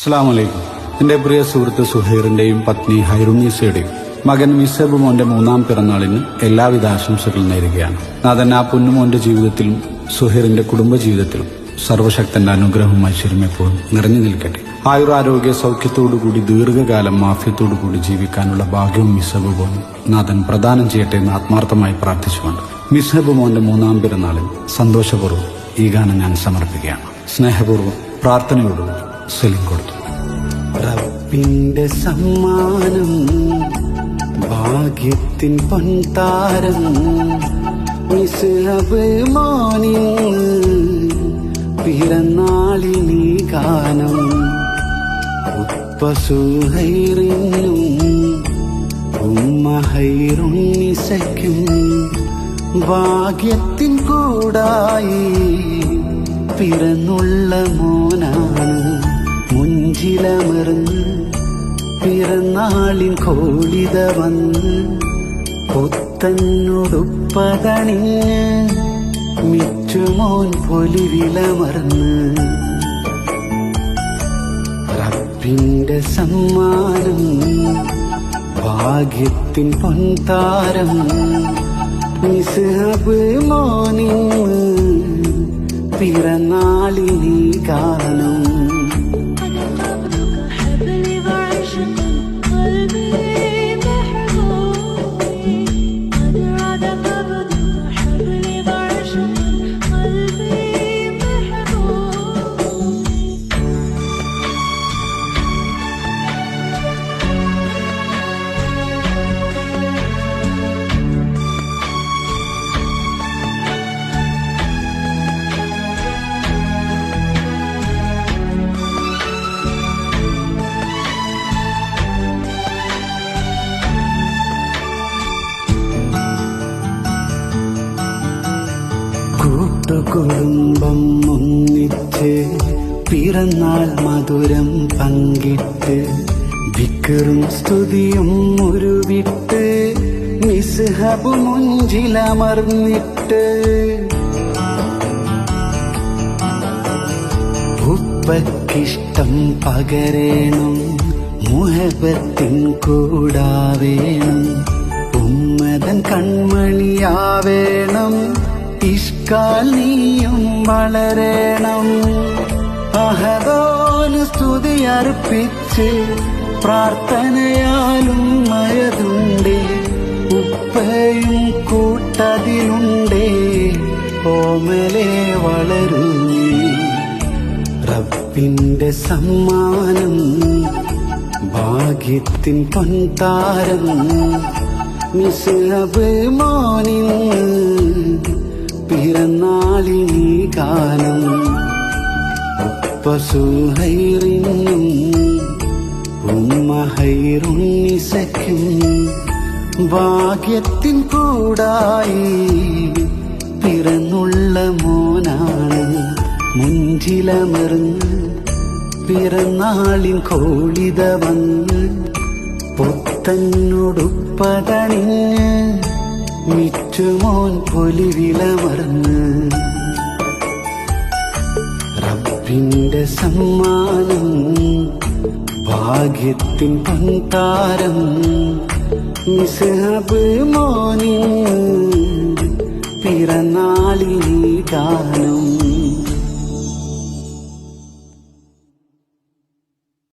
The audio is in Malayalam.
അസ്സാമലൈക്കും എന്റെ പ്രിയ സുഹൃത്ത് സുഹൈറിന്റെയും പത്നി ഹൈറുന്നീസയുടെയും മകൻ മിസബ് മോന്റെ മൂന്നാം പിറന്നാളിന് എല്ലാവിധ ആശംസകളും നേരുകയാണ്. നാഥൻ ആ പൊന്നുമോന്റെ ജീവിതത്തിലും സുഹൈറിന്റെ കുടുംബ ജീവിതത്തിലും സർവശക്തന്റെ അനുഗ്രഹവും ഐശ്വര്യം എപ്പോഴും നിറഞ്ഞു നിൽക്കട്ടെ. ആയുരാരോഗ്യ സൗഖ്യത്തോടുകൂടി ദീർഘകാലം മാഫ്യത്തോടുകൂടി ജീവിക്കാനുള്ള ഭാഗ്യവും മിസബ് മോൻ നാഥൻ പ്രദാനം ചെയ്യട്ടെ എന്ന് ആത്മാർത്ഥമായി പ്രാർത്ഥിച്ചുകൊണ്ട് മിസബ് മോന്റെ മൂന്നാം പിറന്നാളിൽ സന്തോഷപൂർവം ഈ ഗാനം ഞാൻ സമർപ്പിക്കുകയാണ്. സ്നേഹപൂർവം പ്രാർത്ഥനയോടുകൂടി സെലിം കൊടുത്തു. റബ്ബിന്റെ സമ്മാനം ഭാഗ്യത്തിൻ പൊൻതാരം മോനിൽ പിറന്നാളിനി ഗാനം. ഉപ്പസുഹൈറിനും ഉമ്മ ഹൈറുണ്ണിസയ്ക്കും ഭാഗ്യത്തിൻ കൂടായി പിറന്നുള്ള മോനാണ് മുഞ്ചിലമർന്ന് പിറന്നാളിൻ കോളിത വന്ന് പുത്തന്നുടുപ്പതണിഞ്ഞ് മിറ്റുമോൻ പൊലിവിലമർന്ന് റബ്ബിന്റെ സമ്മാനം ഭാഗ്യത്തിൻ പൊൻതാരം നിസ്ഹബ് മോനിന്ന് പിറന്നാളിനീ ഗാനം കൂട്ടുകുടുംബം ഒന്നിച്ച് പിറന്നാൾ മധുരം പങ്കിട്ട് വിക്കറും സ്തുതിയും ഉരുവിട്ട് നിസ്ഹബ് ഉപ്പക്കിഷ്ടം പകരേണം മുഹബത്തിൻ കൂടാവേണം ഉമ്മതൻ കൺമണിയാവേണം. ഇഷ്കാൽ നീയും വളരണം. അഹദോന് സ്തുതി അർപ്പിച്ച് പ്രാർത്ഥനയാലും മയതുണ്ട്. ഉപ്പയും കൂട്ടതിലുണ്ടേ. ഓമലെ വളരൂ റബ്ബിന്റെ സമ്മാനം ഭാഗ്യത്തിൻ പൊൻതാരം. മിസ് മോനിന്ന് പിറന്നാളിനീ കാലം പശുഹൈറിനും ഉമ്മ ഭാഗ്യത്തിൻ കൂടായി പിറന്നുള്ള മോനാണ് മുഞ്ചിലമറിഞ്ഞ് പിറന്നാളിൻ കോളിത വന്ന് പുത്തനൊടുപ്പതണിഞ്ഞ് മിറ്റുമോൻ പൊലിവിലമർന്ന് റബ്ബിന്റെ സമ്മാനം ഭാഗ്യത്തിൻ പന്താരം നിസ്ഹബ് മോനിൻ പിറന്നാളിനീ ഗാനം.